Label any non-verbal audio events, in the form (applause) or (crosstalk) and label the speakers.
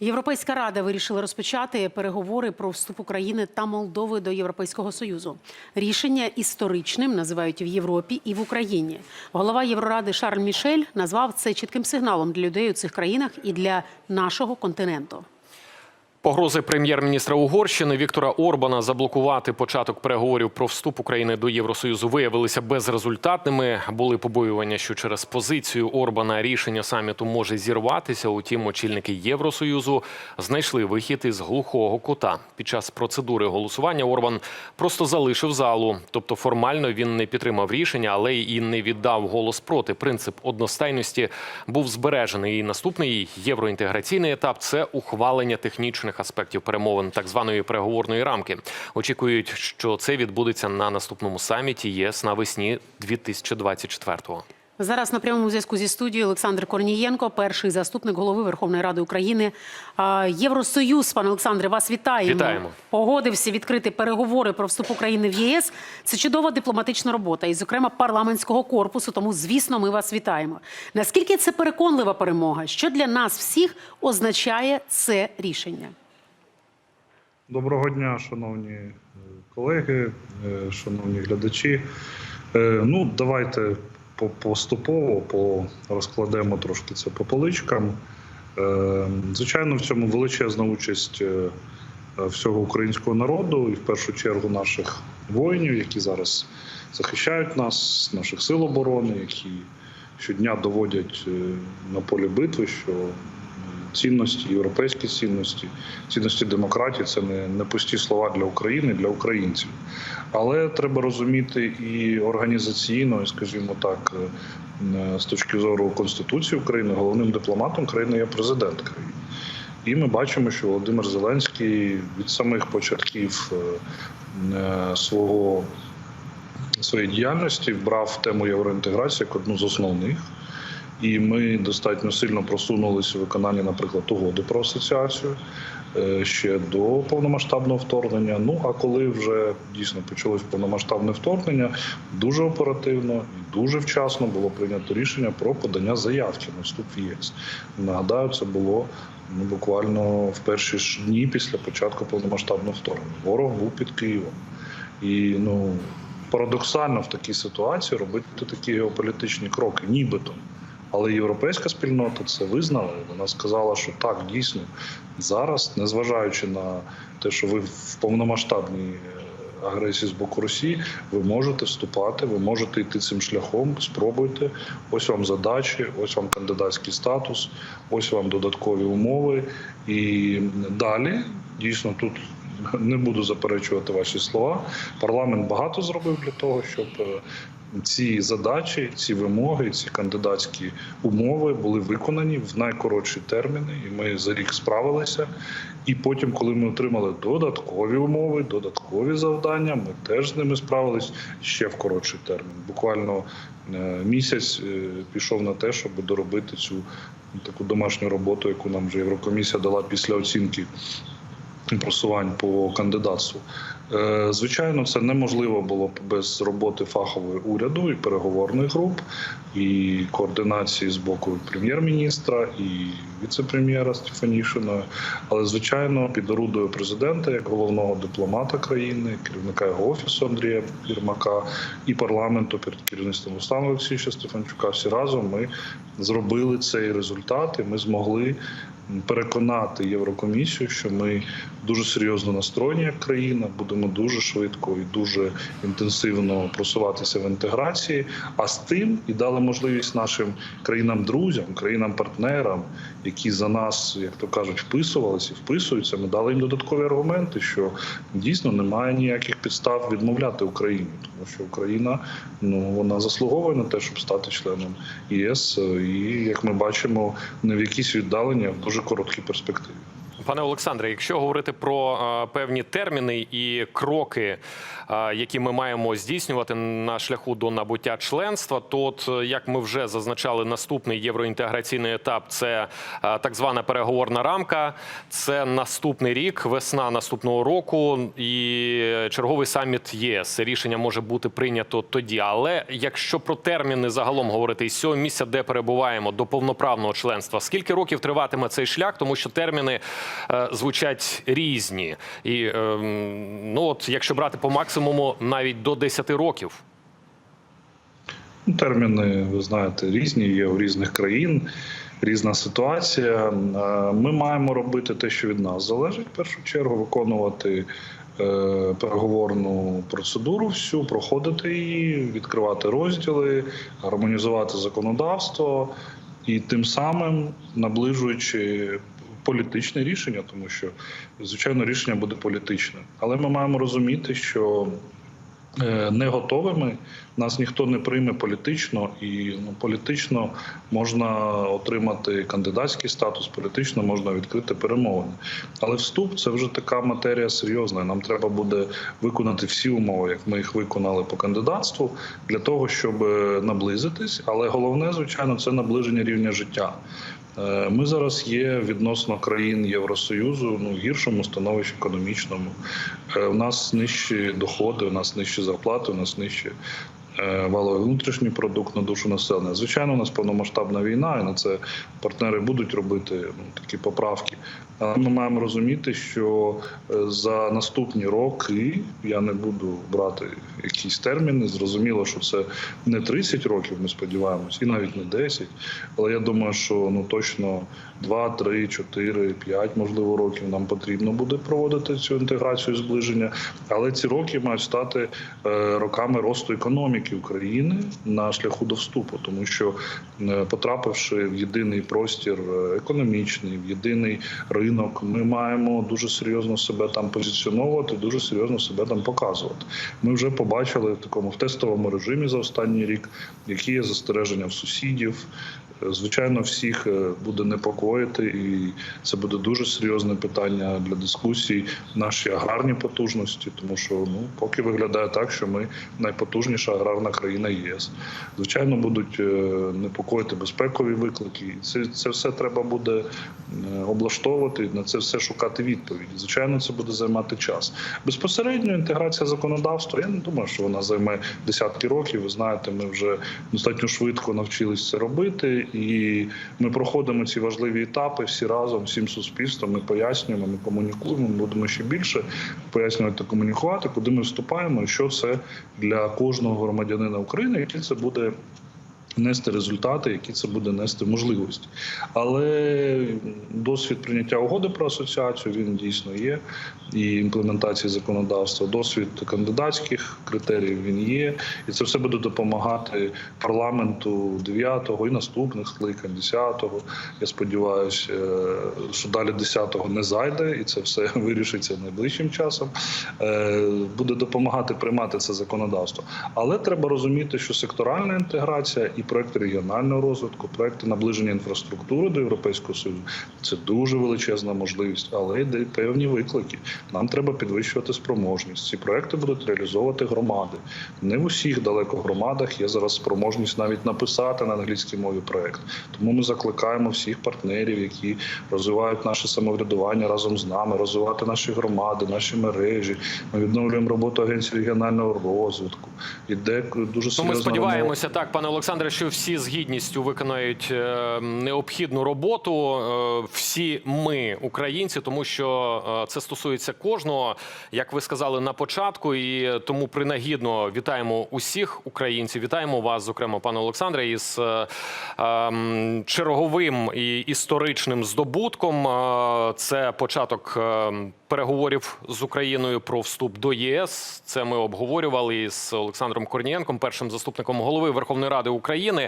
Speaker 1: Європейська рада вирішила розпочати переговори про вступ України та Молдови до Європейського союзу. Рішення історичним називають в Європі і в Україні. Голова Євроради Шарль Мішель назвав це чітким сигналом для людей у цих країнах і для нашого континенту.
Speaker 2: Погрози прем'єр-міністра Угорщини Віктора Орбана заблокувати початок переговорів про вступ України до Євросоюзу виявилися безрезультатними. Були побоювання, що через позицію Орбана рішення саміту може зірватися. Утім, очільники Євросоюзу знайшли вихід із глухого кута. Під час процедури голосування Орбан просто залишив залу, тобто формально він не підтримав рішення, але і не віддав голос проти. Принцип одностайності був збережений. І наступний євроінтеграційний етап це ухвалення технічних аспектів перемовин так званої переговорної рамки. Очікують, що це відбудеться на наступному саміті ЄС навесні 2024-го.
Speaker 1: Зараз на прямому зв'язку зі студією Олександр Корнієнко, перший заступник голови Верховної Ради України. Євросоюз, пане Олександре, вас вітаємо.
Speaker 2: Вітаємо.
Speaker 1: Погодився відкрити переговори про вступ України в ЄС. Це чудова дипломатична робота, і, зокрема, парламентського корпусу. Тому, звісно, ми вас вітаємо. Наскільки це переконлива перемога? Що для нас всіх означає це рішення?
Speaker 3: Доброго дня, шановні е, колеги, е, шановні глядачі. Е, Ну, давайте поступово по розкладемо трошки це по поличкам. Звичайно, в цьому величезна участь всього українського народу і в першу чергу наших воїнів, які зараз захищають нас, наших сил оборони, які щодня доводять на полі битви, що цінності, європейські цінності, цінності демократії це не, не пусті слова для України, для українців. Але треба розуміти і організаційно, і, скажімо так, е, з точки зору Конституції України, головним дипломатом країни є президент країни. І ми бачимо, що Володимир Зеленський від самих початків е, е, свого своєї діяльності брав тему євроінтеграції як одну з основних. І ми достатньо сильно просунулися у виконанні, наприклад, угоди про асоціацію е, ще до повномасштабного вторгнення. Ну а коли вже дійсно почалось повномасштабне вторгнення, дуже оперативно і дуже вчасно було прийнято рішення про подання заявки на вступ в ЄС. Нагадаю, це було ну, буквально в перші ж дні після початку повномасштабного вторгнення. Ворог був під Києвом. І ну парадоксально в такій ситуації робити такі геополітичні кроки, нібито. Але європейська спільнота це визнала. Вона сказала, що так дійсно зараз, незважаючи на те, що ви в повномасштабній е, агресії з боку Росії, ви можете вступати, ви можете йти цим шляхом. Спробуйте. Ось вам задачі, ось вам кандидатський статус, ось вам додаткові умови. І далі дійсно тут не буду заперечувати ваші слова. Парламент багато зробив для того, щоб е, ці задачі, ці вимоги, ці кандидатські умови були виконані в найкоротші терміни, і ми за рік справилися. І потім, коли ми отримали додаткові умови, додаткові завдання, ми теж з ними справились ще в коротший термін. Буквально е, місяць е, пішов на те, щоб доробити цю таку домашню роботу, яку нам вже Єврокомісія дала після оцінки просувань по кандидатству. Е, Звичайно, це неможливо було б без роботи фахової уряду і переговорних груп, і координації з боку прем'єр-міністра і віце-прем'єра Стефанішина. Але звичайно, під орудою президента, як головного дипломата країни, керівника його офісу Андрія Єрмака і парламенту перед керівництвом Руслана Олексійовича Стефанчука, всі разом ми зробили цей результат, і ми змогли переконати Єврокомісію, що ми дуже серйозно настроєні як країна, будемо дуже швидко і дуже інтенсивно просуватися в інтеграції. А з тим і дали можливість нашим країнам-друзям, країнам-партнерам, які за нас, як то кажуть, вписувалися вписуються. Ми дали їм додаткові аргументи, що дійсно немає ніяких підстав відмовляти Україні, тому що Україна ну вона заслуговує на те, щоб стати членом ЄС, і як ми бачимо, не в якійсь віддалені, а в дуже короткій перспективі.
Speaker 2: Пане Олександре, якщо говорити про е, певні терміни і кроки, е, які ми маємо здійснювати на шляху до набуття членства, то от е, як ми вже зазначали, наступний євроінтеграційний етап це так звана переговорна рамка. Це наступний рік, весна наступного року, і черговий саміт ЄС. Рішення може бути прийнято тоді. Але якщо про терміни загалом говорити із цього місця, де перебуваємо до повноправного членства, скільки років триватиме цей шлях, тому що терміни звучать різні, і е, ну от якщо брати по максимуму, навіть до 10 років.
Speaker 3: Ну, Терміни, ви знаєте, різні, є у різних країн, різна ситуація. Е, Ми маємо робити те, що від нас залежить, в першу чергу, виконувати е, переговорну процедуру, всю, проходити її, відкривати розділи, гармонізувати законодавство і тим самим наближуючи. Політичне рішення, тому що звичайно рішення буде політичне, але ми маємо розуміти, що е, не готовими нас ніхто не прийме політично, і ну, політично можна отримати кандидатський статус, політично можна відкрити перемовини. Але вступ це вже така матерія серйозна. Нам треба буде виконати всі умови, як ми їх виконали по кандидатству, для того, щоб е, наблизитись. Але головне, звичайно, це наближення рівня життя. Е, Ми зараз є відносно країн Євросоюзу ну в гіршому становищі економічному. Е, У нас нижчі доходи, у нас нижчі зарплати, у нас нижчі валовий внутрішній продукт на душу населення. Звичайно, у нас повномасштабна війна, і на це партнери будуть робити ну, такі поправки. Але ми маємо розуміти, що е, за наступні роки я не буду брати якісь терміни. Зрозуміло, що це не 30 років, ми сподіваємось, і навіть не 10. Але я думаю, що ну точно 2, 3, 4, 5, можливо, років нам потрібно буде проводити цю інтеграцію зближення. Але ці роки мають стати е, роками росту економіки України на шляху до вступу, тому що е, потрапивши в єдиний простір е, економічний, в єдиний ринок, ми маємо дуже серйозно себе там позиціонувати, дуже серйозно себе там показувати. Ми вже побачили в такому в тестовому режимі за останній рік, які є застереження в сусідів. Звичайно, всіх е, буде непокоїти, і це буде дуже серйозне питання для дискусій. Наші аграрні потужності, тому що ну поки виглядає так, що ми найпотужніша аграрна країна ЄС. Звичайно, будуть е, непокоїти безпекові виклики. Це це все треба буде е, облаштовувати на це все шукати відповіді. Звичайно, це буде займати час. Безпосередньо інтеграція законодавства. Я не думаю, що вона займе десятки років. Ви знаєте, ми вже достатньо швидко навчились це робити, і ми проходимо ці важливі етапи всі разом, всім суспільством. Ми пояснюємо, ми комунікуємо. Ми будемо ще більше пояснювати, комунікувати, куди ми вступаємо, і що це для кожного громадянина України, який це буде. Нести результати, які це буде нести можливості, але досвід прийняття угоди про асоціацію він дійсно є, і імплементації законодавства, досвід кандидатських критеріїв він є, і це все буде допомагати парламенту 9-го і наступних скликань 10-го. Я сподіваюся, що далі 10-го не зайде, і це все (laughs) вирішиться найближчим часом. Е, Буде допомагати приймати це законодавство. Але треба розуміти, що секторальна інтеграція і проекти регіонального розвитку, проекти наближення інфраструктури до Європейського Союзу це дуже величезна можливість, але йде певні виклики. Нам треба підвищувати спроможність. Ці проекти будуть реалізовувати громади. Не в усіх далеко громадах є зараз спроможність навіть написати на англійській мові проект. Тому ми закликаємо всіх партнерів, які розвивають наше самоврядування разом з нами, розвивати наші громади, наші мережі. Ми відновлюємо роботу агенції регіонального розвитку. Іде дуже
Speaker 2: Ну,
Speaker 3: серйозна
Speaker 2: ми сподіваємося, так, пане Олександре, що всі з гідністю виконають е, необхідну роботу. е, Всі ми, українці, тому що е, це стосується кожного, як ви сказали на початку, і тому принагідно вітаємо усіх українців. Вітаємо вас, зокрема, пане Олександре, із ем, черговим і історичним здобутком. Це початок. Переговорів з Україною про вступ до ЄС це ми обговорювали із Олександром Корнієнком, першим заступником голови Верховної Ради України.